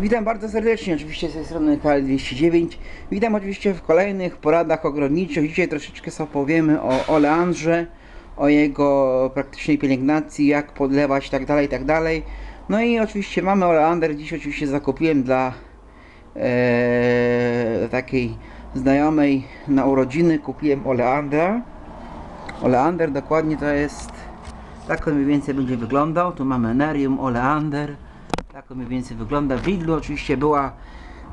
Witam bardzo serdecznie, oczywiście z tej strony KL209. Witam oczywiście w kolejnych poradach ogrodniczych. Dzisiaj troszeczkę sobie opowiemy o oleandrze, o jego praktycznej pielęgnacji, jak podlewać, tak dalej, tak. No i oczywiście mamy oleander. Dziś oczywiście zakupiłem dla e, takiej znajomej na urodziny. Kupiłem oleandra. Oleander dokładnie to jest tak on mniej więcej będzie wyglądał. Tu mamy Nerium, Oleander. Tak on mniej więcej wygląda. W Lidlu oczywiście była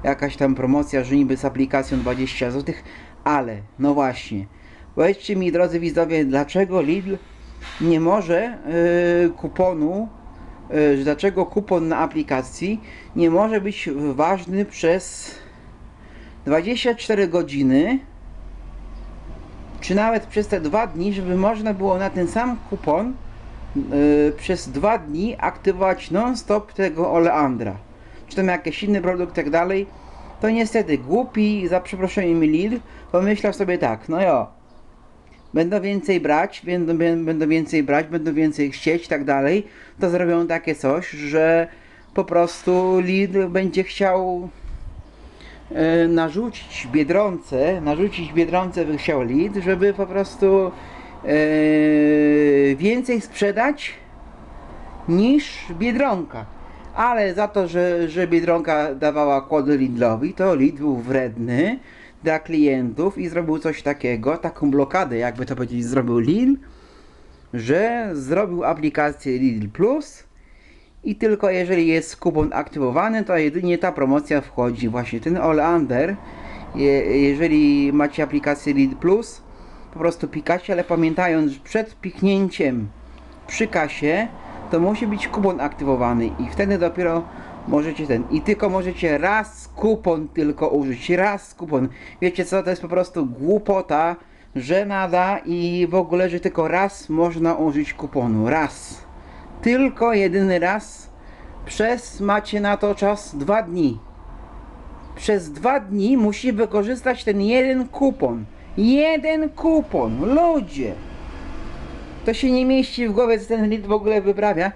jakaś tam promocja, że niby z aplikacją 20 zł, ale no właśnie. Powiedzcie mi drodzy widzowie, dlaczego Lidl nie może yy, kuponu, yy, dlaczego kupon na aplikacji nie może być ważny przez 24 godziny czy nawet przez te dwa dni, żeby można było na ten sam kupon przez dwa dni aktywować non-stop tego oleandra, czy tam jakiś inny produkt, tak dalej, to niestety głupi, za przeproszeniem Lidl, pomyślał sobie tak, no jo, będą więcej brać, będą, bę- będą więcej brać, będą więcej chcieć, tak dalej, to zrobią takie coś, że po prostu Lidl będzie chciał e, narzucić Biedronce, narzucić Biedronce by chciał Lidl, żeby po prostu więcej sprzedać niż Biedronka. Ale za to, że, że Biedronka dawała kłody Lidlowi, to Lidl był wredny dla klientów i zrobił coś takiego, taką blokadę, jakby to powiedzieć, zrobił Lidl, że zrobił aplikację Lidl Plus i tylko jeżeli jest kupon aktywowany, to jedynie ta promocja wchodzi. Właśnie ten Oleander, je, jeżeli macie aplikację Lidl Plus, po prostu pikacie, ale pamiętając, że przed piknięciem przy kasie, to musi być kupon aktywowany i wtedy dopiero możecie ten. I tylko możecie raz kupon tylko użyć, raz kupon. Wiecie co, to jest po prostu głupota, żenada i w ogóle, że tylko raz można użyć kuponu. Raz. Tylko jedyny raz. Przez macie na to czas dwa dni. Przez dwa dni musi wykorzystać ten jeden kupon. Jeden kupon. Ludzie. To się nie mieści w głowie, co ten Lidl w ogóle wyprawia.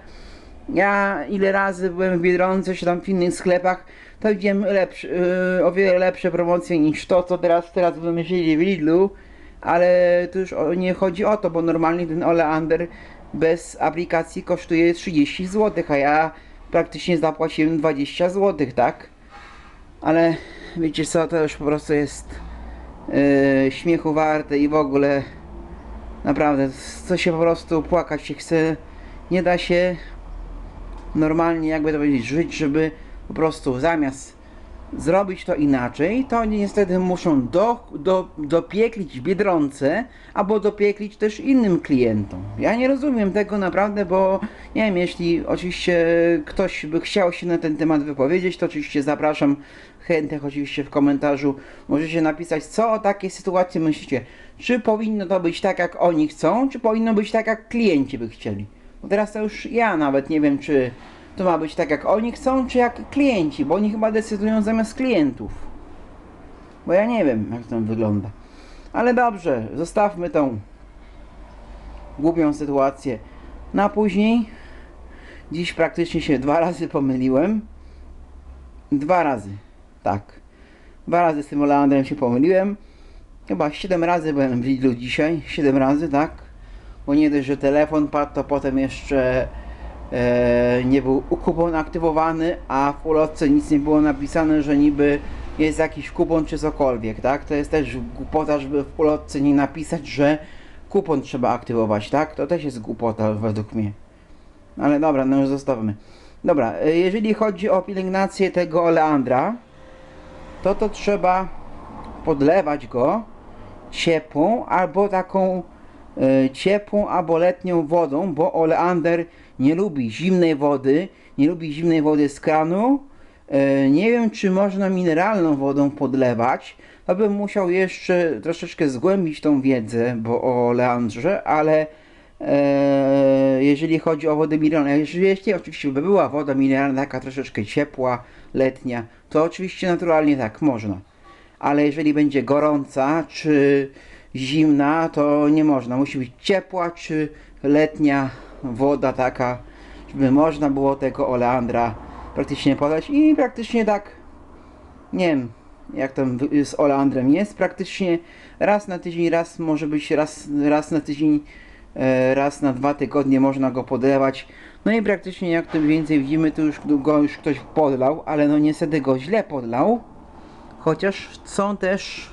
Ja ile razy byłem w Biedronce, czy tam w innych sklepach, to widziałem lepsze, yy, o wiele lepsze promocje niż to, co teraz, teraz wymyślili w Lidlu. Ale to już nie chodzi o to, bo normalnie ten Oleander bez aplikacji kosztuje 30 zł, a ja praktycznie zapłaciłem 20 zł, tak? Ale wiecie co, to już po prostu jest yy, śmiechu warte i w ogóle naprawdę, co się po prostu płakać się chce, nie da się normalnie, jakby to powiedzieć, żyć, żeby po prostu zamiast zrobić to inaczej, to oni niestety muszą do, do, dopieklić Biedronce, albo dopieklić też innym klientom. Ja nie rozumiem tego naprawdę, bo nie wiem, jeśli oczywiście ktoś by chciał się na ten temat wypowiedzieć, to oczywiście zapraszam chętnych oczywiście w komentarzu. Możecie napisać, co o takiej sytuacji myślicie. Czy powinno to być tak, jak oni chcą, czy powinno być tak, jak klienci by chcieli. Bo teraz to już ja nawet nie wiem, czy to ma być tak, jak oni chcą, czy jak klienci, bo oni chyba decydują zamiast klientów. Bo ja nie wiem, jak to wygląda. Ale dobrze, zostawmy tą głupią sytuację na później. Dziś praktycznie się dwa razy pomyliłem. Dwa razy, tak. Dwa razy z tym Oleandrem się pomyliłem. Chyba 7 razy byłem w Lidlu dzisiaj. 7 razy, tak. Bo nie dość, że telefon padł, to potem jeszcze nie był kupon aktywowany, a w ulotce nic nie było napisane, że niby jest jakiś kupon czy cokolwiek, tak? To jest też głupota, żeby w ulotce nie napisać, że kupon trzeba aktywować, tak? To też jest głupota według mnie. Ale dobra, no już zostawmy. Dobra, e, jeżeli chodzi o pielęgnację tego oleandra, to to trzeba podlewać go ciepłą albo taką e, ciepłą albo letnią wodą, bo oleander nie lubi zimnej wody, nie lubi zimnej wody z kranu. E, nie wiem, czy można mineralną wodą podlewać. To bym musiał jeszcze troszeczkę zgłębić tą wiedzę bo o oleandrze, ale e, jeżeli chodzi o wodę mineralną, jeśli oczywiście by była woda mineralna taka troszeczkę ciepła, letnia, to oczywiście naturalnie tak można ale jeżeli będzie gorąca czy zimna, to nie można. Musi być ciepła czy letnia woda taka, żeby można było tego oleandra praktycznie podać. I praktycznie tak nie wiem jak tam z oleandrem jest. Praktycznie raz na tydzień, raz może być raz, raz na tydzień e, raz na dwa tygodnie można go podlewać no i praktycznie jak mniej więcej widzimy to już go już ktoś podlał ale no niestety go źle podlał. Chociaż są też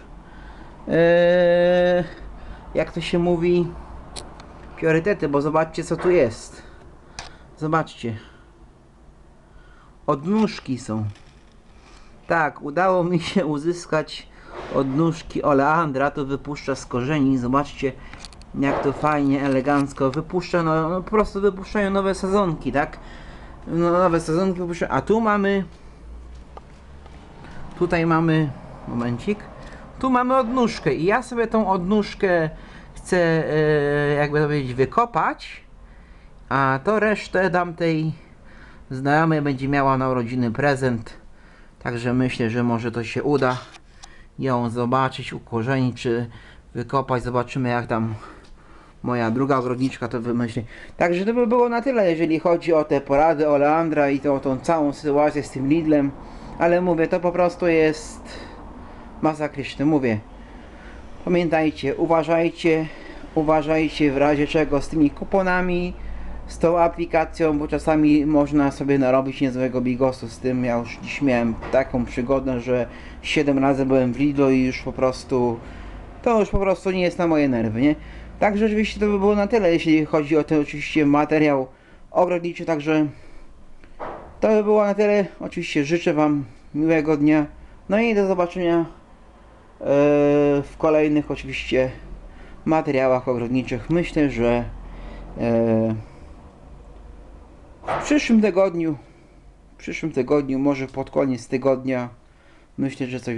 e, jak to się mówi priorytety, bo zobaczcie co tu jest. Zobaczcie. Odnóżki są. Tak, udało mi się uzyskać odnóżki oleandra, to wypuszcza z korzeni. Zobaczcie jak to fajnie, elegancko wypuszcza, no, no po prostu wypuszczają nowe sezonki, tak? No, nowe sezonki wypuszczają. A tu mamy tutaj mamy momencik tu mamy odnóżkę i ja sobie tą odnóżkę chcę e, jakby to powiedzieć wykopać a to resztę dam tej znajomej będzie miała na urodziny prezent także myślę, że może to się uda ją zobaczyć, ukorzenić czy wykopać, zobaczymy jak tam moja druga ogrodniczka to wymyśli. Także to by było na tyle, jeżeli chodzi o te porady o Leandra i to, o tą całą sytuację z tym Lidlem. Ale mówię, to po prostu jest masakryczne, mówię. Pamiętajcie, uważajcie, uważajcie w razie czego z tymi kuponami, z tą aplikacją, bo czasami można sobie narobić niezłego bigosu z tym. Ja już dziś miałem taką przygodę, że 7 razy byłem w Lidlu i już po prostu to już po prostu nie jest na moje nerwy, nie? Także oczywiście to by było na tyle, jeśli chodzi o ten oczywiście materiał ogrodniczy, także to by było na tyle. Oczywiście życzę Wam miłego dnia. No i do zobaczenia e, kolejnych oczywiście materiałach ogrodniczych. Myślę, że e, w przyszłym tygodniu, w przyszłym tygodniu, może pod koniec tygodnia, myślę, że coś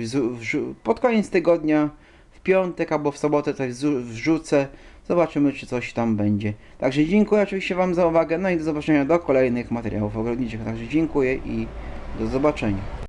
pod koniec tygodnia, w piątek albo w sobotę coś wrzucę. Zobaczymy, czy coś tam będzie. Także dziękuję oczywiście Wam za uwagę. No i do zobaczenia do kolejnych materiałów ogrodniczych. Także dziękuję i do zobaczenia.